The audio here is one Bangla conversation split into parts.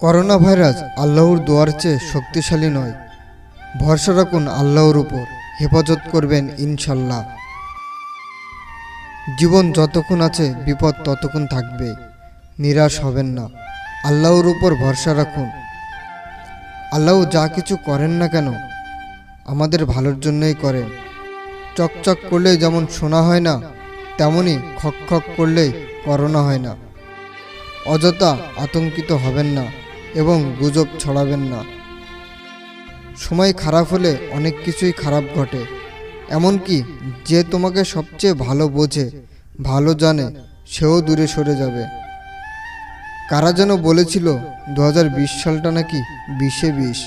করোনা ভাইরাস আল্লাহর দোয়ার চেয়ে শক্তিশালী নয়। ভরসা রাখুন আল্লাহর উপর। হেফাজত করবেন ইনশাল্লাহ। জীবন যতক্ষণ আছে, বিপদ ততক্ষণ থাকবে। নিরাশ হবেন না। আল্লাহর উপর ভরসা রাখুন। আল্লাহ যা কিছু করেন না কেন, আমাদের ভালোর জন্যই করেন। চকচক করলে যেমন শোনা হয় না তেমনই খক খক করলেই করোনা হয় না। অযথা আতঙ্কিত হবেন না। এবং গুজব ছড়াবেন না। সময় খারাপ হলে অনেক কিছুই খারাপ ঘটে। এমনকি যে তোমাকে সবচেয়ে ভালো বোঝে, ভালো জানে, সেও দূরে সরে যাবে। কারা যেন বলেছিল দু হাজার বিশ সালটা নাকি বিশে বিষ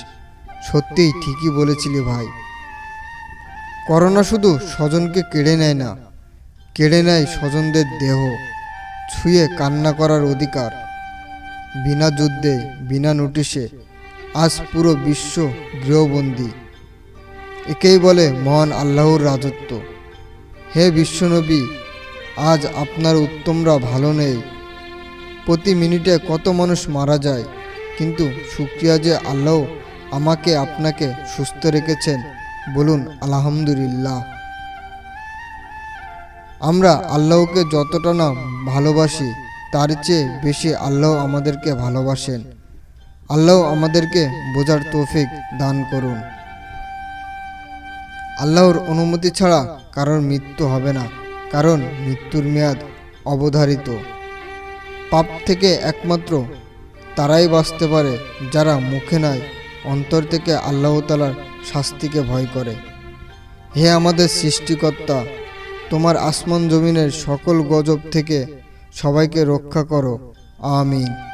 সত্যিই ঠিকই বলেছিলি ভাই। করোনা শুধু স্বজনকে কেড়ে নেয় না, কেড়ে নেয় স্বজনদের দেহ। ছুঁয়ে কান্না করার অধিকার। বিনা যুদ্ধে, বিনা নোটিশে, আজ পুরো বিশ্ব গৃহবন্দী। একেই বলে মহান আল্লাহর রাজত্ব। হে বিশ্বনবী, আজ আপনার উত্তমরা ভালো নেই। প্রতি মিনিটে কত মানুষ মারা যায়, কিন্তু শুক্রিয়া যে আল্লাহ আমাকে আপনাকে সুস্থ রেখেছেন, বলুন আলহামদুলিল্লাহ। আমরা আল্লাহকে যতটা না ভালোবাসি তার চেয়ে বেশি আল্লাহ আমাদেরকে ভালোবাসেন। আল্লাহ আমাদেরকে বোঝার তৌফিক দান করুন। আল্লাহর অনুমতি ছাড়া কারোর মৃত্যু হবে না, কারণ মৃত্যুর মেয়াদ অবধারিত। পাপ থেকে একমাত্র তারাই বাঁচতে পারে যারা মুখে নয়, অন্তর থেকে আল্লাহ তালার শাস্তিকে ভয় করে। হে আমাদের সৃষ্টিকর্তা, তোমার আসমান জমিনের সকল গজব থেকে সবাইকে রক্ষা করো। আমিন।